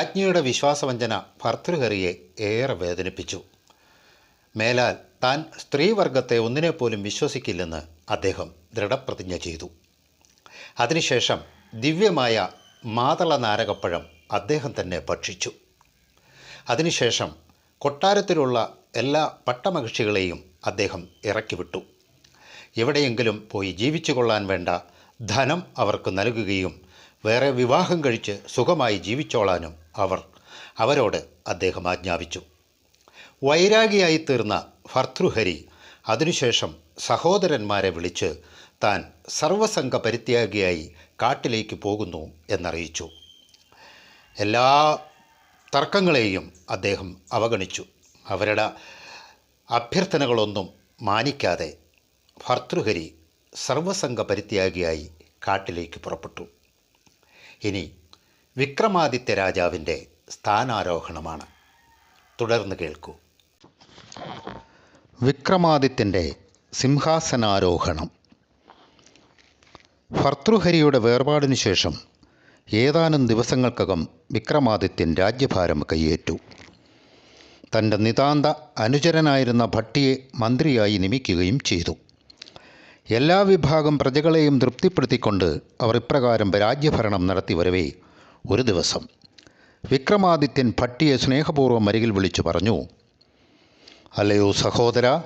രാജ്ഞിയുടെ വിശ്വാസവഞ്ചന ഭർതൃഹരിയെ ഏറെ വേദനിപ്പിച്ചു. മേലാൽ താൻ സ്ത്രീവർഗത്തെ ഒന്നിനെപ്പോലും വിശ്വസിക്കില്ലെന്ന് അദ്ദേഹം ദൃഢപ്രതിജ്ഞ ചെയ്തു. അതിനുശേഷം ദിവ്യമായ മാതള നാരകപ്പഴം അദ്ദേഹം തന്നെ ഭക്ഷിച്ചു. അതിനുശേഷം കൊട്ടാരത്തിലുള്ള എല്ലാ പട്ടമഹിഷികളെയും അദ്ദേഹം ഇറക്കിവിട്ടു. എവിടെയെങ്കിലും പോയി ജീവിച്ചു കൊള്ളാൻ വേണ്ട ധനം അവർക്ക് നൽകുകയും വേറെ വിവാഹം കഴിച്ച് സുഖമായി ജീവിച്ചോളാനും അവർ അവരോട് അദ്ദേഹം ആജ്ഞാപിച്ചു. വൈരാഗിയായി തീർന്ന ഭർതൃഹരി അതിനുശേഷം സഹോദരന്മാരെ വിളിച്ച് താൻ സർവസംഘ പരിത്യാഗിയായി കാട്ടിലേക്ക് പോകുന്നു എന്നറിയിച്ചു. എല്ലാ തർക്കങ്ങളെയും അദ്ദേഹം അവഗണിച്ചു. അവരുടെ അഭ്യർത്ഥനകളൊന്നും മാനിക്കാതെ ഭർതൃഹരി സർവസംഘ പരിത്യാഗിയായി കാട്ടിലേക്ക് പുറപ്പെട്ടു. ഇനി വിക്രമാദിത്യ രാജാവിന്റെ സ്ഥാനാരോഹണമാണ്. തുടർന്ന് കേൾക്കൂ. വിക്രമാദിത്യന്റെ സിംഹാസനാരോഹണം. ഭർത്തൃഹരിയുടെ വേർപാടിനു ശേഷം ഏതാനും ദിവസങ്ങൾക്കകം വിക്രമാദിത്യൻ രാജ്യഭാരം കൈയേറ്റു തന്റെ നിതാന്ത അനുചരനായിരുന്ന ഭട്ടിയെ മന്ത്രിയായി നിയമിക്കുകയും ചെയ്തു. എല്ലാ വിഭാഗം പ്രജകളെയും തൃപ്തിപ്പെടുത്തിക്കൊണ്ട് അവർ ഇപ്രകാരം രാജ്യഭരണം നടത്തി വരവേ ഒരു ദിവസം. വിക്രമാദിത്യൻ ഭട്ടിയെ സ്നേഹപൂർവം അരികിൽ വിളിച്ചു പറഞ്ഞു അല്ലയോ സഹോദര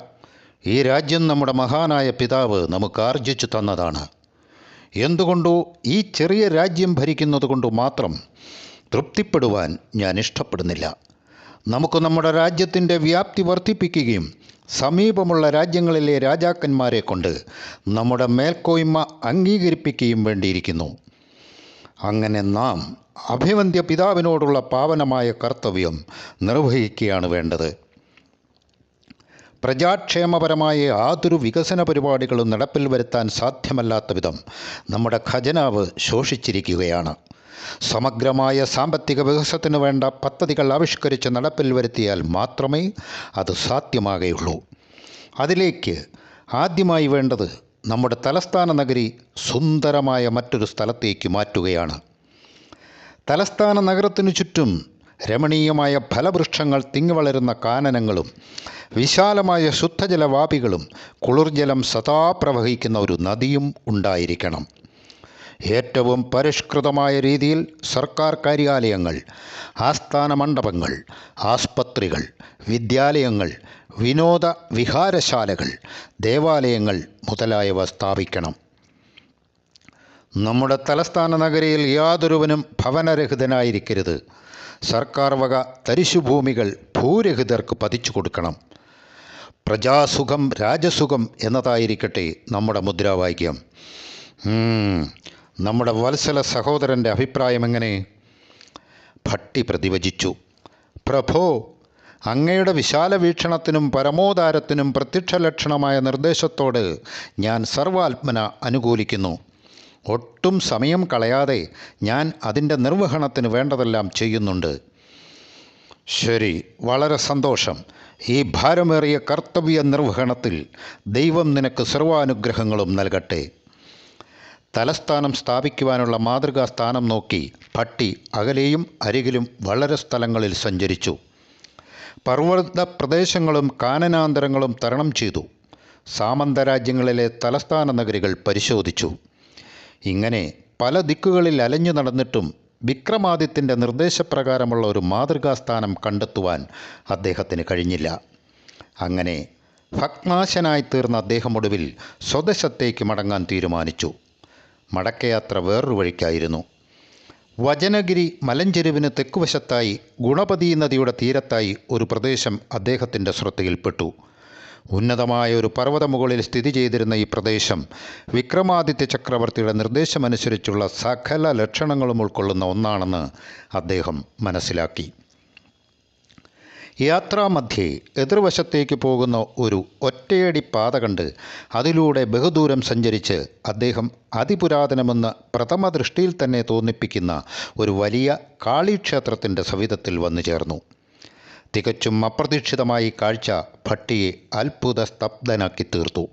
ഈ രാജ്യം നമ്മുടെ മഹാനായ പിതാവ് നമുക്ക് ആർജിച്ചു തന്നതാണ്. എന്തുകൊണ്ടോ ഈ ചെറിയ രാജ്യം ഭരിക്കുന്നത് കൊണ്ട് മാത്രം തൃപ്തിപ്പെടുവാൻ ഞാൻ ഇഷ്ടപ്പെടുന്നില്ല. നമുക്ക് നമ്മുടെ രാജ്യത്തിന്റെ വ്യാപ്തി വർദ്ധിപ്പിക്കുകയും സമീപമുള്ള രാജ്യങ്ങളിലെ രാജാക്കന്മാരെ കൊണ്ട് നമ്മുടെ മേൽക്കോയ്മ അംഗീകരിപ്പിക്കുകയും വേണ്ടിയിരിക്കുന്നു. അങ്ങനെ നാം അഭിവന്ധ്യ പിതാവിനോടുള്ള പാവനമായ കർത്തവ്യം നിർവഹിക്കുകയാണ് വേണ്ടത്. പ്രജാക്ഷേമപരമായ യാതൊരു വികസന പരിപാടികളും നടപ്പിൽ വരുത്താൻ സാധ്യമല്ലാത്ത വിധം നമ്മുടെ ഖജനാവ് ശോഷിച്ചിരിക്കുകയാണ്. സമഗ്രമായ സാമ്പത്തിക വികസനത്തിന് വേണ്ട പദ്ധതികൾ ആവിഷ്കരിച്ച് നടപ്പിൽ വരുത്തിയാൽ മാത്രമേ അത് സാധ്യമാകുകയുള്ളൂ അതിലേക്ക് ആദ്യമായി വേണ്ടത് നമ്മുടെ തലസ്ഥാന നഗരി സുന്ദരമായ മറ്റൊരു സ്ഥലത്തേക്ക് മാറ്റുകയാണ്. തലസ്ഥാന നഗരത്തിനു ചുറ്റും രമണീയമായ ഫലവൃക്ഷങ്ങൾ തിങ്ങിവളരുന്ന കാനനങ്ങളും വിശാലമായ ശുദ്ധജലവാപികളും കുളിർജലം സദാ പ്രവഹിക്കുന്ന ഒരു നദിയും ഉണ്ടായിരിക്കണം. ഏറ്റവും പരിഷ്കൃതമായ രീതിയിൽ സർക്കാർ കാര്യാലയങ്ങൾ ആസ്ഥാന മണ്ഡപങ്ങൾ ആസ്പത്രികൾ വിദ്യാലയങ്ങൾ വിനോദ വിഹാരശാലകൾ ദേവാലയങ്ങൾ മുതലായവ സ്ഥാപിക്കണം. നമ്മുടെ തലസ്ഥാന നഗരിയിൽ യാതൊരുവനും ഭവനരഹിതനായിരിക്കരുത്. സർക്കാർ വക തരിശുഭൂമികൾ ഭൂരഹിതർക്ക് പതിച്ചു കൊടുക്കണം. പ്രജാസുഖം രാജസുഖം എന്നതായിരിക്കട്ടെ നമ്മുടെ മുദ്രാവാക്യം. നമ്മുടെ വത്സല സഹോദരന്റെ അഭിപ്രായം എങ്ങനെ? ഭട്ടി പ്രതിവചിച്ചു. പ്രഭോ അങ്ങയുടെ വിശാല വീക്ഷണത്തിനും പരമോദാരത്തിനും പ്രത്യക്ഷ ലക്ഷണമായ നിർദ്ദേശത്തോട് ഞാൻ സർവാത്മന അനുകൂലിക്കുന്നു. ഒട്ടും സമയം കളയാതെ ഞാൻ അതിന്റെ നിർവഹണത്തിന് വേണ്ടതെല്ലാം ചെയ്യുന്നുണ്ട്. ശരി വളരെ സന്തോഷം. ഈ ഭാരമേറിയ കർത്തവ്യ നിർവഹണത്തിൽ ദൈവം നിനക്ക് സർവാനുഗ്രഹങ്ങളും നൽകട്ടെ. തലസ്ഥാനം സ്ഥാപിക്കുവാനുള്ള മാതൃകാ സ്ഥാനം നോക്കി ഭട്ടി അകലെയും അരികിലും വളരെ സ്ഥലങ്ങളിൽ സഞ്ചരിച്ചു. പർവത പ്രദേശങ്ങളും കാനനാന്തരങ്ങളും തരണം ചെയ്തു. സാമന്ത രാജ്യങ്ങളിലെ തലസ്ഥാന നഗരികൾ പരിശോധിച്ചു. ഇങ്ങനെ പല ദിക്കുകളിൽ അലഞ്ഞു നടന്നിട്ടും വിക്രമാദിത്യന്റെ നിർദ്ദേശപ്രകാരമുള്ള ഒരു മാതൃകാസ്ഥാനം കണ്ടെത്തുവാൻ അദ്ദേഹത്തിന് കഴിഞ്ഞില്ല. അങ്ങനെ ഭഗ്നാശനായി തീർന്ന അദ്ദേഹം ഒടുവിൽ സ്വദേശത്തേക്ക് മടങ്ങാൻ തീരുമാനിച്ചു. മടക്കയാത്ര വേറൊരു വഴിക്കായിരുന്നു. വചനഗിരി മലഞ്ചെരുവിന് തെക്കുവശത്തായി ഗുണപതി നദിയുടെ തീരത്തായി ഒരു പ്രദേശം അദ്ദേഹത്തിന്റെ ശ്രദ്ധയിൽപ്പെട്ടു. ഉന്നതമായ ഒരു പർവതമുകളിൽ സ്ഥിതി ചെയ്തിരുന്ന ഈ പ്രദേശം വിക്രമാദിത്യ ചക്രവർത്തിയുടെ നിർദ്ദേശമനുസരിച്ചുള്ള സകല ലക്ഷണങ്ങളും ഉൾക്കൊള്ളുന്ന ഒന്നാണെന്ന് അദ്ദേഹം മനസ്സിലാക്കി. യാത്രാമധ്യേ എതിർവശത്തേക്ക് പോകുന്ന ഒരു ഒറ്റയടി പാത കണ്ട് അതിലൂടെ ബഹുദൂരം സഞ്ചരിച്ച് അദ്ദേഹം അതിപുരാതനമെന്ന് പ്രഥമ ദൃഷ്ടിയിൽ തന്നെ തോന്നിപ്പിക്കുന്ന ഒരു വലിയ കാളിക്ഷേത്രത്തിന്റെ സവിധത്തിൽ വന്നു ചേർന്നു. തികച്ചും അപ്രതീക്ഷിതമായി കാഴ്ച ഭട്ടിയെ അത്ഭുത സ്തബ്ധനാക്കി തീർത്തു.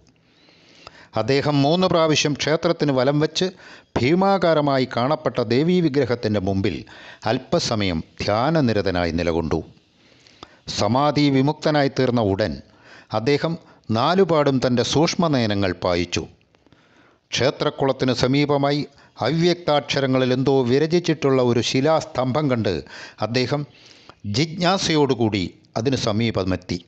അദ്ദേഹം മൂന്ന് പ്രാവശ്യം ക്ഷേത്രത്തിന് വലം വച്ച് ഭീമാകാരമായി കാണപ്പെട്ട ദേവീ വിഗ്രഹത്തിന്റെ മുമ്പിൽ അല്പസമയം ധ്യാനനിരതനായി നിലകൊണ്ടു. സമാധി വിമുക്തനായി തീർന്ന ഉടൻ അദ്ദേഹം നാലുപാടും തന്റെ സൂക്ഷ്മനയനങ്ങൾ പായിച്ചു. ക്ഷേത്രക്കുളത്തിന് സമീപമായി അവ്യക്താക്ഷരങ്ങളിൽ എന്തോ വിരചിച്ചിട്ടുള്ള ഒരു ശിലാസ്തംഭം കണ്ട് അദ്ദേഹം ജിജ്ഞാസയോടുകൂടി അതിന് സമീപമെത്തി.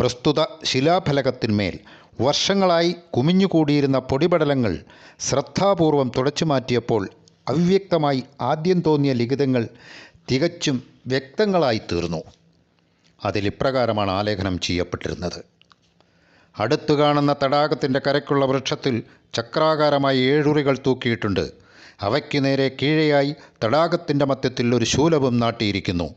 പ്രസ്തുത ശിലാഫലകത്തിന്മേൽ വർഷങ്ങളായി കുമിഞ്ഞുകൂടിയിരുന്ന പൊടിപടലങ്ങൾ ശ്രദ്ധാപൂർവം തുടച്ചു മാറ്റിയപ്പോൾ അവ്യക്തമായി ആദ്യം തോന്നിയ ലിഖിതങ്ങൾ തികച്ചും വ്യക്തങ്ങളായി തീർന്നു. അതിലിപ്രകാരമാണ് ആലേഖനം ചെയ്യപ്പെട്ടിരുന്നത്. അടുത്തു കാണുന്ന തടാകത്തിന്റെ കരയ്ക്കുള്ള വൃക്ഷത്തിൽ ചക്രാകാരമായി ഏഴുറികൾ തൂക്കിയിട്ടുണ്ട്. അവയ്ക്ക് നേരെ കീഴെയായി തടാകത്തിന്റെ മധ്യത്തിൽ ഒരു ശൂലവും നാട്ടിയിരിക്കുന്നു.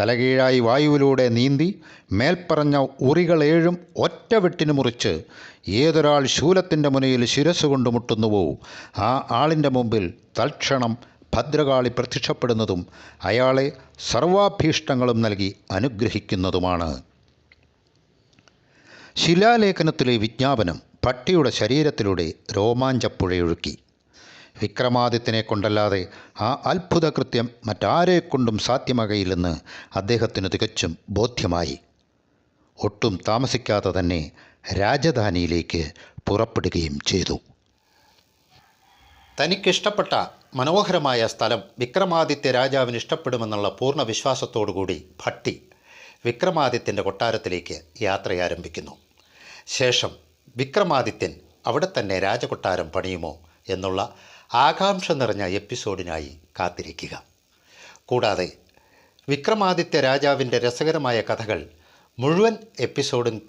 തലകീഴായി വായുവിലൂടെ നീന്തി മേൽപ്പറഞ്ഞ ഉറികളേഴും ഒറ്റ വെട്ടിന് മുറിച്ച് ഏതൊരാൾ ശൂലത്തിന്റെ മുനയിൽ ശിരസ് കൊണ്ട് മുട്ടുന്നുവോ ആ ആളിന്റെ മുമ്പിൽ തൽക്ഷണം ഭദ്രകാളി പ്രത്യക്ഷപ്പെടുന്നതും അയാളെ സർവാഭീഷ്ടങ്ങളും നൽകി അനുഗ്രഹിക്കുന്നതുമാണ്. ശിലാലേഖനത്തിലെ വിജ്ഞാപനം പട്ടിയുടെ ശരീരത്തിലൂടെ രോമാഞ്ചപ്പുഴയൊഴുക്കി. വിക്രമാദിത്യനെ കൊണ്ടല്ലാതെ ആ അത്ഭുത കൃത്യം മറ്റാരെക്കൊണ്ടും സാധ്യമാകയില്ലെന്ന് അദ്ദേഹത്തിന് തികച്ചും ബോധ്യമായി. ഒട്ടും താമസിക്കാതെ തന്നെ രാജധാനിയിലേക്ക് പുറപ്പെടുകയും ചെയ്തു. തനിക്കിഷ്ടപ്പെട്ട മനോഹരമായ സ്ഥലം വിക്രമാദിത്യ രാജാവിന് ഇഷ്ടപ്പെടുമെന്നുള്ള പൂർണ വിശ്വാസത്തോടുകൂടി ഭട്ടി വിക്രമാദിത്യന്റെ കൊട്ടാരത്തിലേക്ക് യാത്രയാരംഭിക്കുന്നു. ശേഷം വിക്രമാദിത്യൻ അവിടെ തന്നെ രാജകൊട്ടാരം പണിയുമോ എന്നുള്ള ആകാംക്ഷ നിറഞ്ഞ എപ്പിസോഡിനായി കാത്തിരിക്കുക. കൂടാതെ വിക്രമാദിത്യ രാജാവിന്റെ രസകരമായ കഥകൾ മുഴുവൻ എപ്പിസോഡും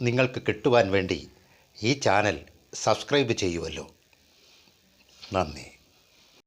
നിങ്ങൾക്ക് കിട്ടുവാൻ വേണ്ടി ഈ ചാനൽ സബ്സ്ക്രൈബ് ചെയ്യുമല്ലോ നന്ദി.